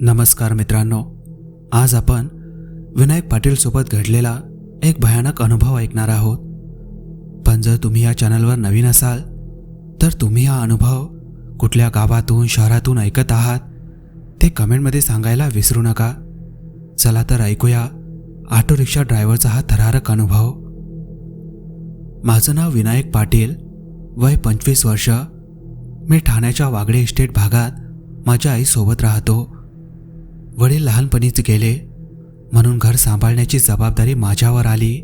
नमस्कार मित्रांनो आज आपण विनायक पाटील सोबत घडलेला एक भयानक अनुभव ऐकणार आहोत. पण जर तुम्ही या चॅनलवर नवीन असाल तर तुम्ही हा अनुभव कुठल्या गावातून शहरातून ऐकत आहात ते कमेंटमध्ये सांगायला विसरू नका. चला तर ऐकूया ऑटो रिक्षा ड्रायव्हरचा हा थरारक अनुभव. माझं नाव विनायक पाटील वय पंचवीस वर्ष. मी ठाण्याच्या वागडे इस्टेट भागात माझ्या आईसोबत राहतो. वडील लहानपणीच गेले म्हणून घर सांभाळण्याची जबाबदारी माझ्यावर आली.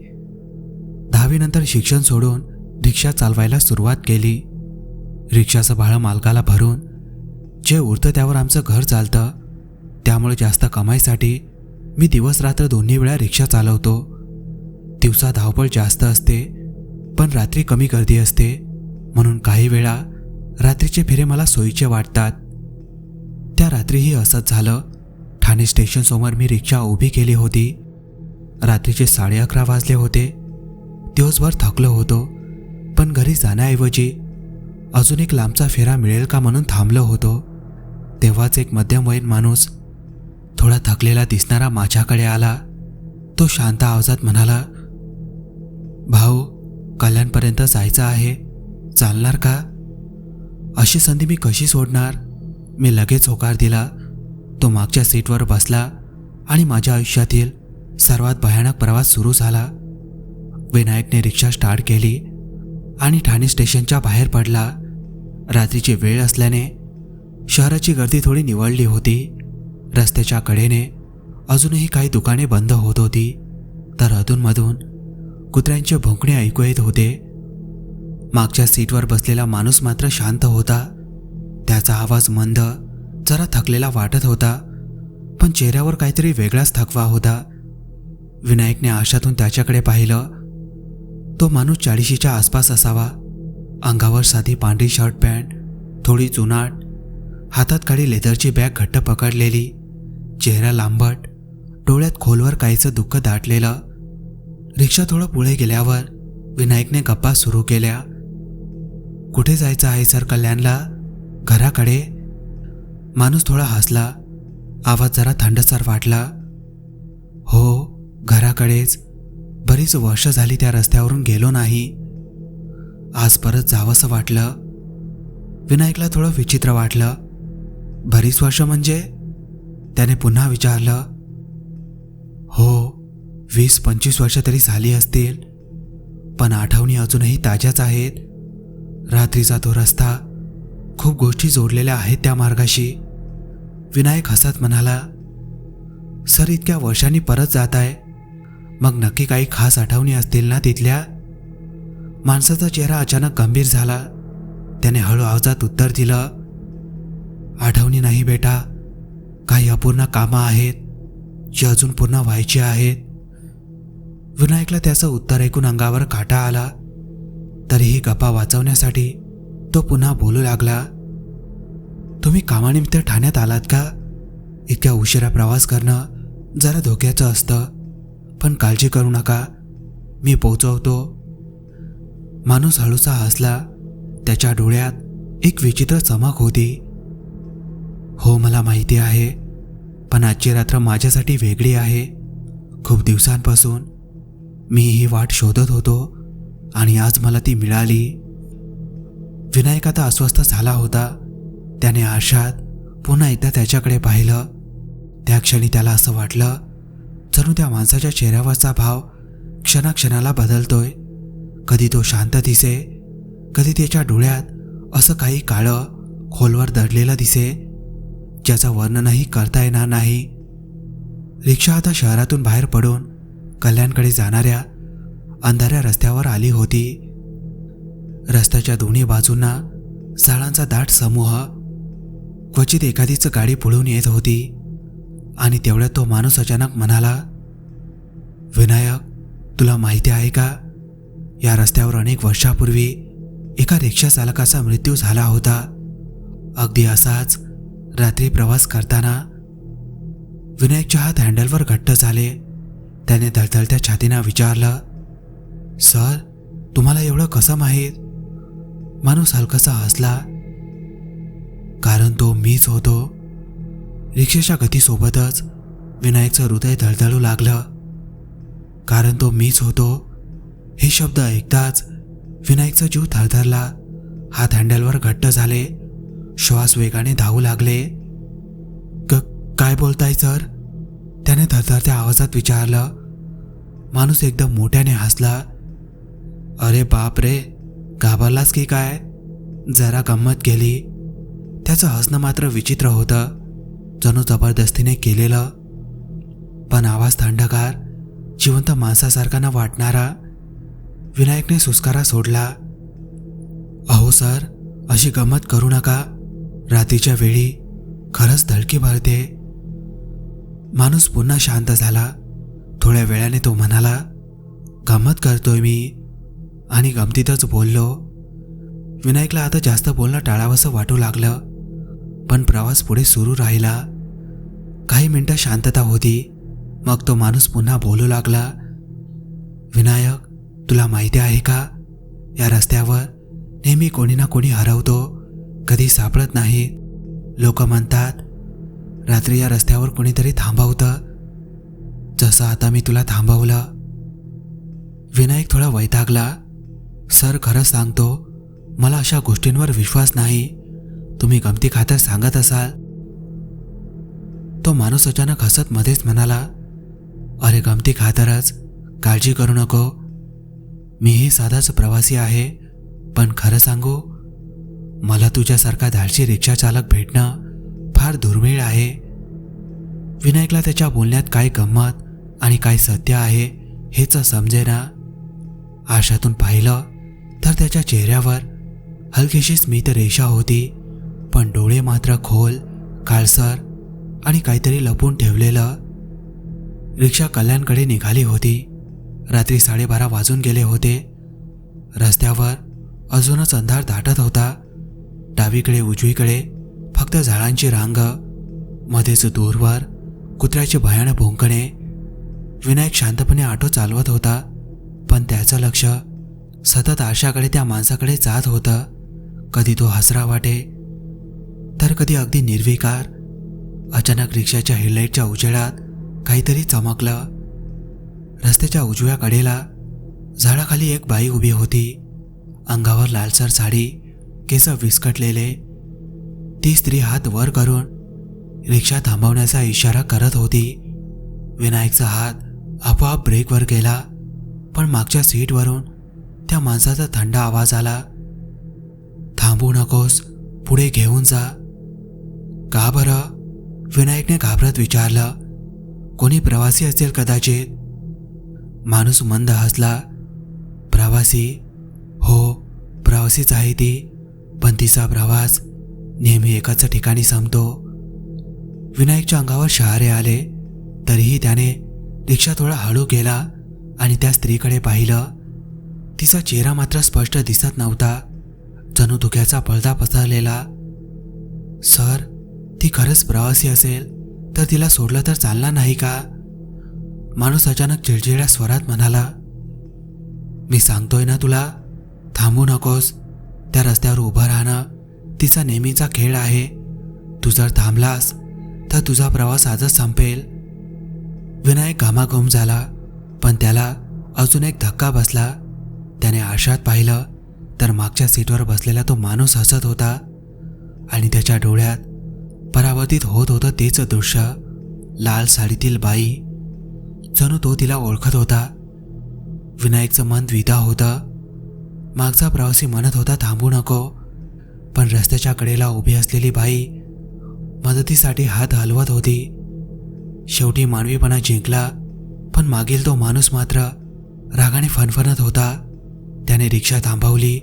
दहावीनंतर शिक्षण सोडून रिक्षा चालवायला सुरुवात केली. रिक्षाचं भाडं मालकाला भरून जे उरतं त्यावर आमचं घर चालतं. त्यामुळे जास्त कमाईसाठी मी दिवस रात्र दोन्ही वेळा रिक्षा चालवतो. दिवसा धावपळ जास्त असते पण रात्री कमी गर्दी असते. म्हणून काही वेळा रात्रीचे फेरे मला सोयीचे वाटतात. त्या रात्रीही असंच झालं. ठाणे स्टेशनसमोर मी रिक्षा उभी केली होती. रात्रीचे साडे अकरा वाजले होते. दिवसभर थकलो होतो पण घरी जाण्याऐवजी अजून एक लांबचा फेरा मिळेल का म्हणून थांबलो होतो. तेव्हाच एक मध्यमवयीन माणूस थोडा थकलेला दिसणारा माझ्याकडे आला. तो शांत आवाजात म्हणाला भाऊ कल्याणपर्यंत जायचं आहे? चालणार का? अशी संधी मी कशी सोडणार? मी लगेच होकार दिला. तो मागच्या सीटवर बसला आणि माझ्या आयुष्यातील सर्वात भयानक प्रवास सुरू झाला. विनायकने रिक्षा स्टार्ट केली आणि ठाणे स्टेशनच्या बाहेर पडला. रात्रीची वेळ असल्याने शहराची गर्दी थोडी निवडली होती. रस्त्याच्या कडेने अजूनही काही दुकाने बंद होत होती. तर अधूनमधून कुत्र्यांचे भोंकणे ऐकू येत होते. मागच्या सीटवर बसलेला माणूस मात्र शांत होता. त्याचा आवाज मंद जरा थकलेला वाटत होता. पण चेहऱ्यावर काहीतरी वेगळाच थकवा होता. विनायकने आशातून त्याच्याकडे पाहिलं. तो माणूस चाळीशीच्या आसपास असावा. अंगावर साधी पांढरी शर्ट पॅन्ट थोडी जुनाट हातात काळी लेदरची बॅग घट्ट पकडलेली. चेहरा लांबट डोळ्यात खोलवर काहीचं दुःख दाटलेलं. रिक्षा थोडं पुढे गेल्यावर विनायकने गप्पा सुरू केल्या. कुठे जायचं आहे सर कल्याणला? घराकडे? माणूस थोडा हसला. आवाज जरा थंडसर वाटला. हो घराकडेच. बरीच वर्ष झाली त्या रस्त्यावरून गेलो नाही. आज परत जावंसं वाटलं. विनायकला थोडं विचित्र वाटलं. बरीच वर्ष म्हणजे? त्याने पुन्हा विचारलं हो वीस पंचवीस वर्ष तरी झाली असतील पण आठवणी अजूनही ताज्याच आहेत. रात्रीचा तो रस्ता खूप गोष्टी जोडलेल्या आहेत त्या मार्गाशी. विनायक हसत म्हणाला सर इतक्या वर्षांनी परत जात आहे. मग नक्की काही खास आठवणी असतील ना तिथल्या? माणसाचा चेहरा अचानक गंभीर झाला. त्याने हळू आवाजात उत्तर दिलं आठवणी नाही बेटा. काही अपूर्ण कामं आहेत जी अजून पूर्ण व्हायची आहेत. विनायकला त्याचं उत्तर ऐकून अंगावर काटा आला. तरीही गप्पा वाचवण्यासाठी तो पुन्हा बोलू लागला. तुम्ही कामानिमित्त ठाण्यात आलात का? इतक्या उशिरा प्रवास करणं जरा धोक्याचं असतं. पण काळजी करू नका. मी पोचवतो. माणूस हळूसा हसला. त्याच्या डोळ्यात एक विचित्र चमक होती. हो मला माहिती आहे. पण आजची रात्र माझ्यासाठी वेगळी आहे. खूप दिवसांपासून मी ही वाट शोधत होतो आणि आज मला ती मिळाली. विनायक आता अस्वस्थ झाला होता. त्याने आशात पुन्हा एकदा त्याच्याकडे पाहिलं. त्या क्षणी त्याला असं वाटलं जणू त्या माणसाच्या चेहऱ्यावरचा भाव क्षणाक्षणाला बदलतोय. कधी तो शांत दिसे कधी त्याच्या डोळ्यात असं काही काळं खोलवर दडलेलं दिसे. ज्याचं वर्णनही करता येणार नाही. रिक्षा आता शहरातून बाहेर पडून कल्याणकडे जाणाऱ्या अंधाऱ्या रस्त्यावर आली होती. रस्त्याच्या दोन्ही बाजूंना झाडांचा दाट समूह क्वचित एखादीच गाडी पुढून येत होती आणि तेवढ्यात तो माणूस अचानक म्हणाला विनायक तुला माहिती आहे का? या रस्त्यावर अनेक वर्षापूर्वी एका रिक्षा चालकाचा मृत्यू झाला होता. अगदी असाच रात्री प्रवास करताना विनायकच्या हात हँडलवर घट्ट झाले. त्याने दळदळत्या छातीनं विचारलं सर तुम्हाला एवढं कसं माहीत? माणूस हलकासा हसला. कारण तो मीच होतो. रिक्षेच्या गतीसोबतच विनायकचं हृदय धडधडू लागलं. कारण तो मीच होतो. हे शब्द ऐकताच विनायकचा जीव थरथरला. हात हँडलवर घट्ट झाले. श्वास वेगाने धावू लागले. क काय बोलताय सर? त्याने थरथरत्या आवाजात विचारलं. माणूस एकदम मोठ्याने हसला. अरे बाप रे घाबरलास की काय? जरा गंमत केली. त्याचं हसणं मात्र विचित्र होतं. जणू जबरदस्तीने केलेलं. पण आवाज थंडगार जिवंत माणसासारखा न वाटणारा. विनायकने सुस्कारा सोडला. अहो सर अशी गंमत करू नका. रात्रीच्या वेळी खरंच धडकी भरते माणूस पुन्हा शांत झाला. थोड्या वेळाने तो म्हणाला गंमत करतोय मी. आणि गमतीतच बोललो. विनायकला आता जास्त बोलणं टाळावंसं वाटू लागलं. पण प्रवास पुढे सुरू राहिला. काही मिनटं शांतता होती. मग तो माणूस पुन्हा बोलू लागला विनायक तुला माहिती आहे का? या रस्त्यावर नेहमी कोणी ना कोणी हरवतो. कधी सापडत नाही. लोक म्हणतात रात्री या रस्त्यावर कोणीतरी थांबवतं. जसं आता मी तुला थांबवलं. विनायक थोडा वैतागला. सर खरंच सांगतो मला अशा गोष्टींवर विश्वास नाही. तुम्ही गमती खातर सांगत असाल. तो माणूस अचानक हसत मध्येच म्हणाला अरे गमती खातरच. काळजी करू नको. मीही साधाच प्रवासी आहे. पण खरं सांगू मला तुझ्यासारखा धाडशी रिक्षा चालक भेटणं फार दुर्मिळ आहे. विनायकला त्याच्या बोलण्यात काय गंमत आणि काय सत्य आहे हेच समजेना. आशातून पाहिलं तर त्याच्या चेहऱ्यावर हलकीशी स्मित रेषा होती पण डोळे मात्र खोल काळसर आणि काहीतरी लपून ठेवलेलं. रिक्षा कल्याणकडे निघाली होती. रात्री साडेबारा वाजून गेले होते. रस्त्यावर अजूनच अंधार दाटत होता. डावीकडे उजवीकडे फक्त झाडांची रांग मध्येच दूरवर कुत्र्याचे भयानक भोंकणे. विनायक शांतपणे ऑटो चालवत होता पण त्याचं लक्ष सतत आशाकडे त्या माणसाकडे जात होतं. कधी तो हसरा वाटे तर कधी अगदी निर्विकार. अचानक रिक्षाच्या हेडलाईटच्या उजेडात काहीतरी चमकलं. रस्त्याच्या उजव्या कडेला झाडाखाली एक बाई उभी होती. अंगावर लालसर साडी केस विस्कटलेले. ती स्त्री हात वर करून रिक्षा थांबवण्याचा इशारा करत होती. विनायकचा हात आपोआप ब्रेकवर गेला पण मागच्या सीटवरून त्या माणसाचा थंड आवाज आला. थांबू नकोस पुढे घेऊन जा. का बरं? विनायकने घाबरत विचारलं. कोणी प्रवासी असेल कदाचित? माणूस मंद हसला. प्रवासी? हो प्रवासीच आहे ती. पण तिचा प्रवास नेहमी एकाच ठिकाणी संपतो. विनायकच्या अंगावर शहारे आले तरीही त्याने रिक्षा थोडा हळू गेला आणि त्या स्त्रीकडे पाहिलं. तिचा चेहरा मात्र स्पष्ट दिसत नव्हता. जणू धुक्याचा पडदा पसरलेला. सर ती खरंच प्रवासी असेल तर तिला सोडलं तर चालणार नाही का? माणूस अचानक चिडचिड्या स्वरात म्हणाला. मी सांगतोय ना तुला थांबू नकोस. त्या रस्त्यावर उभं राहणं तिचा नेहमीचा खेळ आहे. तू जर थांबलास तर तुझा प्रवास आजच संपेल. विनायक घामाघूम झाला पण त्याला अजून एक धक्का बसला. त्याने आशात पाहिलं तर मागच्या सीटवर बसलेला तो माणूस हसत होता आणि त्याच्या डोळ्यात परावर्तित होत होतं तेच दृश्य लाल साडीतील बाई. जणू तो तिला ओळखत होता. विनायकचं मन द्विधा होतं. मागचा प्रवासी म्हणत होता थांबू नको. पण रस्त्याच्या कडेला उभी असलेली बाई मदतीसाठी हात हलवत होती. शेवटी मानवीपणा जिंकला पण मागील तो माणूस मात्र रागाने फनफनत होता. त्याने रिक्षा थांबवली.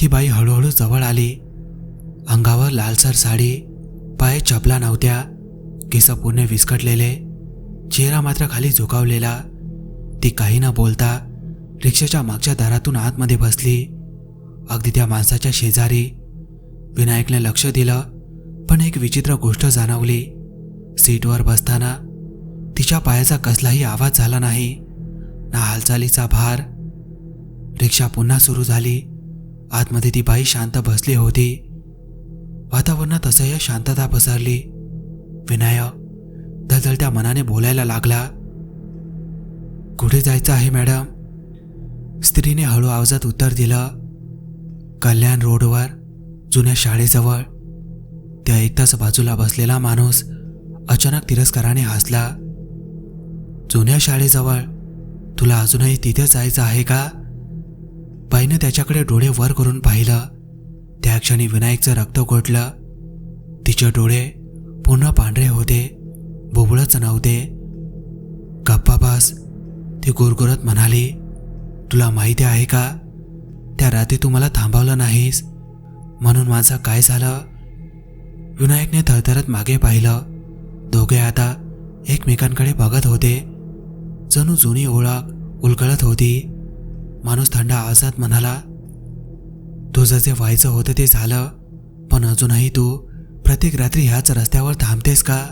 ती बाई हळूहळू जवळ आली. अंगावर लालसर साडी पाय चपला नव्हत्या केस पूर्ण विस्कटलेले चेहरा मात्र खाली झुकावलेला. ती काही न बोलता रिक्षाच्या मागच्या दारातून आतमध्ये बसली. अगदी त्या माणसाच्या शेजारी विनायकने लक्ष दिलं पण एक विचित्र गोष्ट जाणवली. सीटवर बसताना तिच्या पायाचा कसलाही आवाज झाला नाही. ना हालचालीचा भार. रिक्षा पुन्हा सुरू झाली. आतमध्ये ती बाई शांत बसली होती. वातावरणात असह्य शांतता पसरली. विनायक दलदलत्या मनाने बोलायला लागला. कुठे जायचं आहे मॅडम? स्त्रीने हळू आवाजात उत्तर दिलं कल्याण रोडवर जुन्या शाळेजवळ. त्या एकताच बाजूला बसलेला माणूस अचानक तिरस्काराने हसला. जुन्या शाळेजवळ तुला अजूनही तिथे जायचं आहे का? बाईनं त्याच्याकडे डोळे वर करून पाहिलं. त्या क्षणी विनायकचं रक्त गोठलं. तिचे डोळे पूर्ण पांढरे होते बुबळच नव्हते. गप्पा बास ती गुरगुरत म्हणाली. तुला माहिती आहे का? त्या रात्री तू मला थांबवलं नाहीस. म्हणून माझं काय झालं? विनायकने थरथरत मागे पाहिलं. दोघे आता एकमेकांकडे बघत होते. जणू जुनी ओळख उलगडत होती. माणूस थंड आवाजात म्हणाला तुझं जे व्हायचं होतं ते झालं. पण अजूनही तू प्रत्येक रात्री ह्याच रस्त्यावर थांबतेस का?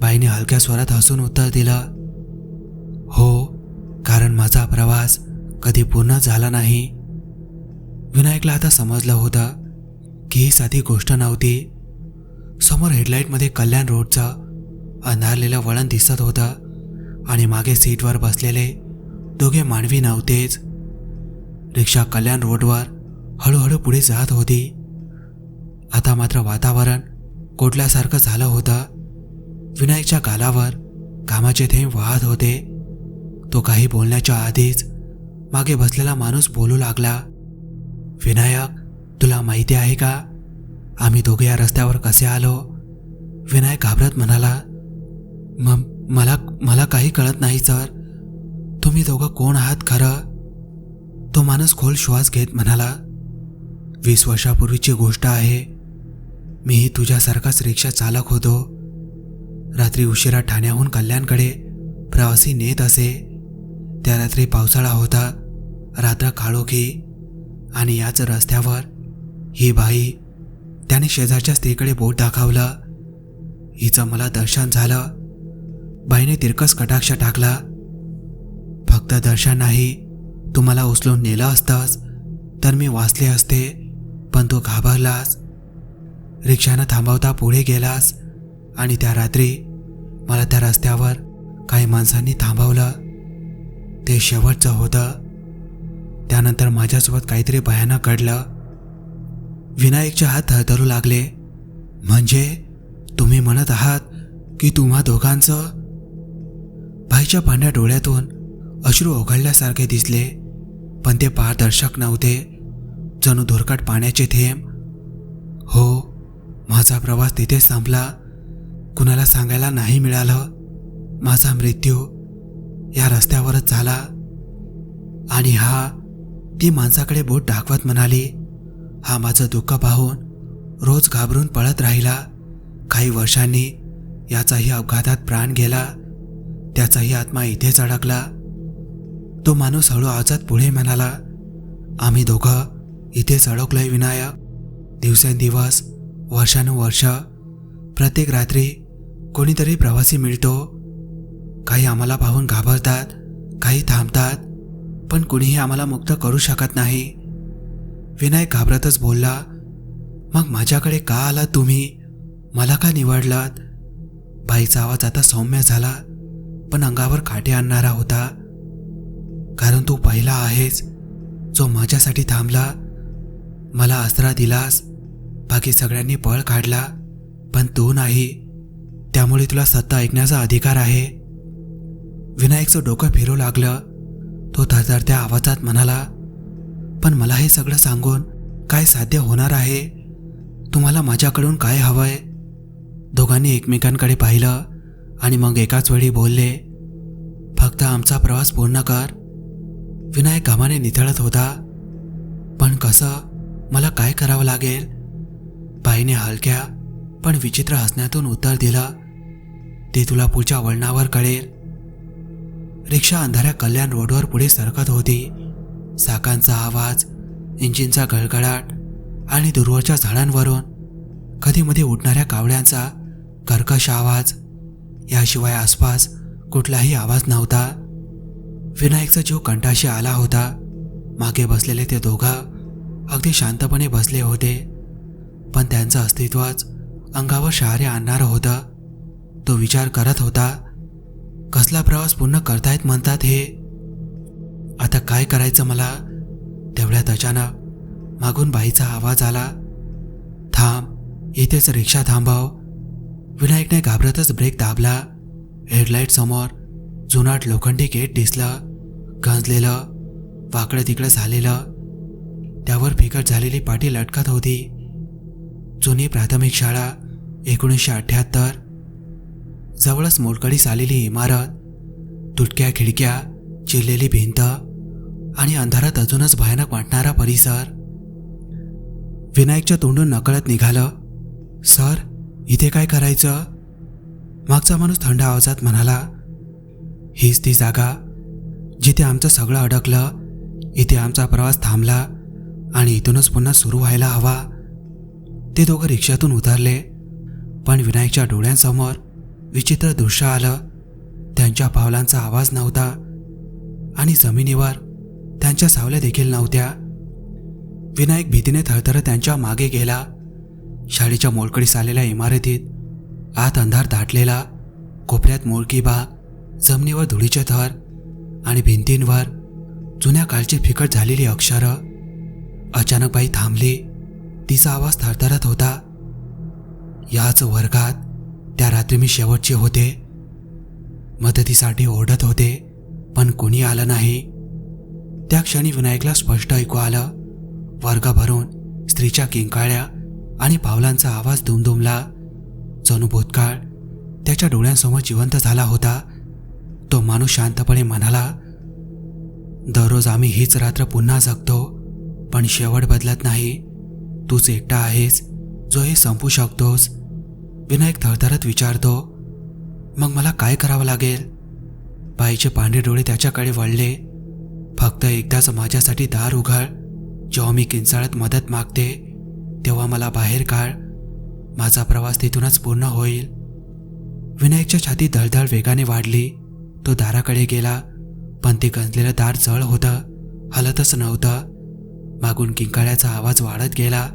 बाईने हलक्या स्वरात हसून उत्तर दिलं हो कारण माझा प्रवास कधी पूर्ण झाला नाही? विनायकला आता समजलं होतं की ही साधी गोष्ट नव्हती. समोर हेडलाईटमध्ये कल्याण रोडचं अंधारलेलं वळण दिसत होतं आणि मागे सीटवर बसलेले दोघे मानवी नव्हतेच. रिक्षा कल्याण रोडवर हळूहळू पुढे जात होती. आता मात्र वातावरण कोटल्यासारखं झालं होतं. विनायकच्या गालावर कामाचे थेंब वाहत होते. तो काही बोलण्याच्या आधीच मागे बसलेला माणूस बोलू लागला विनायक तुला माहिती आहे का? आम्ही दोघे या रस्त्यावर कसे आलो? विनायक घाबरत म्हणाला म मला मला काही कळत नाही सर. तुम्ही दोघं कोण आहात खरं? तो माणूस खोल श्वास घेत म्हणाला वीस वर्षापूर्वीची गोष्ट आहे. मीही तुझ्यासारखाच रिक्षा चालक होतो. रात्री उशिरा ठाण्याहून कल्याणकडे प्रवासी नेत असे. त्या रात्री पावसाळा होता. रात्र काळोखी आणि याच रस्त्यावर ही बाई त्याने शेजारच्या स्त्रीकडे बोट दाखवलं. हिचं मला दर्शन झालं. बाईने तिरकस कटाक्ष टाकला. फक्त दर्शन नाही तू मला उचलून नेलं असतास तर मी वाचले असते पण तू घाबरलास. रिक्षानं थांबवता पुढे गेलास आणि त्या रात्री मला त्या रस्त्यावर काही माणसांनी थांबवलं. ते शेवटचं होतं. त्यानंतर माझ्यासोबत काहीतरी भयानक घडलं. विनायकच्या हात थरथरू लागले. म्हणजे तुम्ही म्हणत आहात की तुम्हा दोघांचं? भाईच्या पांढऱ्या डोळ्यातून अश्रू ओघळल्यासारखे दिसले पण ते पारदर्शक नव्हते. जणू धुरकट पाण्याचे थेंब. हो माझा प्रवास तिथेच संपला. कुणाला सांगायला नाही मिळालं. माझा मृत्यू या रस्त्यावरच झाला. आणि हा ती माणसाकडे बोट दाखवत म्हणाली हा माझं दुःख पाहून रोज घाबरून पळत राहिला. काही वर्षांनी याचाही अपघातात प्राण गेला. त्याचाही आत्मा इथेच अडकला. तो माणूस हळू आवाजात पुढे म्हणाला आम्ही दोघं इथेच अडकलोय विनायक. दिवसेंदिवस वर्षानुवर्ष प्रत्येक रात्री कोणीतरी प्रवासी मिळतो. काही आम्हाला पाहून घाबरतात काही थांबतात. पण कुणीही आम्हाला मुक्त करू शकत नाही. विनायक घाबरतच बोलला मग माझ्याकडे का आलात तुम्ही? मला का निवडलात? बाईचा आवाज आता सौम्य झाला पण अंगावर खाटे आणणारा होता. कारण तू पहिला आहेस जो माझ्यासाठी थांबला. मला आसरा दिलास बाकी सगळ्यांनी पळ काढला पण तू नाही. त्यामुळे तुला सत्ता ऐकण्याचा अधिकार आहे. विनायकचं डोकं फिरू लागलं. तो थरथरत्या आवाजात म्हणाला पण मला हे सगळं सांगून काय साध्य होणार आहे? तुम्हाला माझ्याकडून काय हवंय? दोघांनी एकमेकांकडे पाहिलं आणि मग एकाच वेळी बोलले फक्त आमचा प्रवास पूर्ण कर. विनायक घामाने निथळत होता पण कसं? मला काय करावं लागेल? बाईने हलक्या पण विचित्र हसण्यातून उत्तर दिलं ते तुला पुढच्या वळणावर कळेल. रिक्षा अंधाऱ्या कल्याण रोडवर पुढे सरकत होती. चाकांचा आवाज इंजिनचा गळगळाट आणि दूरवरच्या झाडांवरून कधीमध्ये उठणाऱ्या कावळ्यांचा कर्कश आवाज. याशिवाय आसपास कुठलाही आवाज नव्हता. विनायकचा जीव कंठाशी आला होता. मागे बसलेले ते दोघं अगदी शांतपणे बसले होते. पण त्यांचं अस्तित्वच अंगावर शहारे आणणारं होतं. तो विचार करत होता कसला प्रवास पूर्ण करतायत म्हणतात हे? आता काय करायचं मला? तेवढ्यात अचानक मागून बाईचा आवाज आला. थांब इथेच रिक्षा थांबव. विनायकने घाबरतच ब्रेक दाबला. हेडलाईट समोर जुनाट लोखंडी गेट दिसलं. गंजलेलं वाकडं तिकडं झालेलं. त्यावर फिकट झालेली पाटी लटकत होती. जुनी प्राथमिक शाळा एकोणीसशे अठ्ठ्याहत्तर. जवळच मोडकळीस आलेली इमारत तुटक्या खिडक्या चिरलेली भिंत आणि अंधारात अजूनच भयानक वाटणारा परिसर. विनायकच्या तोंडून नकळत निघालं सर इथे काय करायचं? मागचा माणूस थंड आवाजात म्हणाला हीच ती जागा जिथे आमचं सगळं अडकलं इथे आमचा प्रवास थांबला आणि इथूनच पुन्हा सुरू व्हायला हवा. ते दोघं रिक्षातून उतरले पण विनायकच्या डोळ्यांसमोर विचित्र दृश्य आलं. त्यांच्या पावलांचा आवाज नव्हता आणि जमिनीवर त्यांच्या सावल्या देखील नव्हत्या. विनायक भीतीने थरथर त्यांच्या मागे गेला. शाळेच्या मोलकडीस आलेल्या इमारतीत आत अंधार दाटलेला. कोपऱ्यात मोळकी बाग जमिनीवर धुळीचे थर आणि भिंतींवर जुन्या काळची फिकट झालेली अक्षरं. अचानक बाई थांबली. तिचा आवाज थरथरत होता. याच वर्गात त्या रात्री मी शेवटचे होते. मदतीसाठी ओढत होते पण कुणी आलं नाही. त्या क्षणी विनायकला स्पष्ट ऐकू आलं. वर्ग भरून स्त्रीच्या किंकाळ्या आणि पावलांचा आवाज दुमदुमला. जणू भूतकाळ त्याच्या डोळ्यांसमोर जिवंत झाला होता. तो माणूस शांतपणे म्हणाला दररोज आम्ही हीच रात्र पुन्हा जगतो पण शेवट बदलत नाही. तूच एकटा आहेस जो हे संपू शकतोस. विनायक थरथरत विचारतो मग मला काय करावं लागेल? बाईचे पांढरे डोळे त्याच्याकडे वळले. फक्त एकदाच माझ्यासाठी दार उघड. जेव्हा मी किंचाळत मदत मागते तेव्हा मला बाहेर काढ. माझा प्रवास तिथूनच पूर्ण होईल. विनायकच्या छाती दळदळ वेगाने वाढली. तो दाराकडे गेला पण ते गंजलेलं दार जळ होतं हलतच नव्हतं. मागून किंकाळ्याचा आवाज वाढत गेला.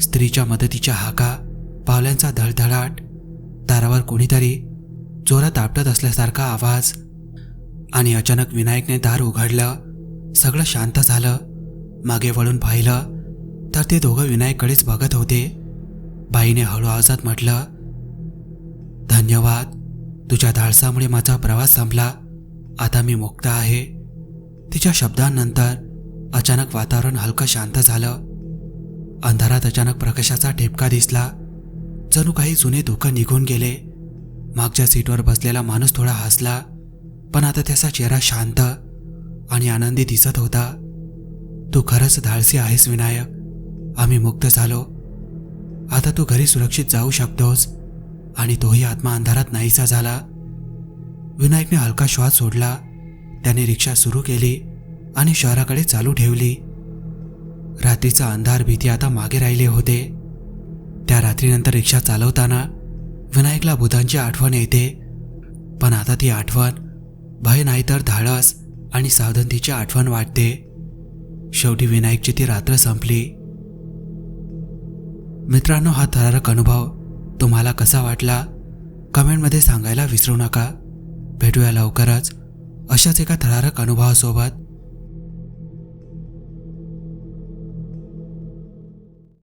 स्त्रीच्या मदतीच्या हाका पावल्यांचा धडधडाट दारावर कोणीतरी जोरात आपटत असल्यासारखा आवाज आणि अचानक विनायकने दार उघडलं. सगळं शांत झालं. मागे वळून पाहिलं तर ते दोघं विनायककडेच बघत होते. बाईने हळू आवाजात म्हटलं धन्यवाद. तुझ्या धाडसामुळे माझा प्रवास संपला. आता मी मुक्त आहे. तिच्या शब्दांनंतर अचानक वातावरण हलकं शांत झालं. अंधारात अचानक प्रकाशाचा ठेपका दिसला. जणू काही जुने दुःख निघून गेले. मागच्या सीटवर बसलेला माणूस थोडा हसला पण आता त्याचा चेहरा शांत आणि आनंदी दिसत होता. तू खरंच धाडसी आहेस विनायक. आम्ही मुक्त झालो. आता तू घरी सुरक्षित जाऊ शकतोस आणि तोही आत्मा अंधारात नाहीसा झाला. विनायकने हलका श्वास सोडला. त्याने रिक्षा सुरू केली आणि शहराकडे चालू ठेवली. रात्रीचा अंधार भीती आता मागे राहिले होते. त्या रात्रीनंतर रिक्षा चालवताना विनायकला भूतांची आठवण येते. पण आता ती आठवण भय नाही तर धाडस आणि सावधंतीची आठवण वाटते. शेवटी विनायकची ती रात्र संपली. मित्रांनो हा थरारक अनुभव तुम्हाला कसा वाटला? कमेंटमध्ये सांगायला विसरू नका. भेटूया लवकरच अशाच एका थरारक अनुभवासोबत.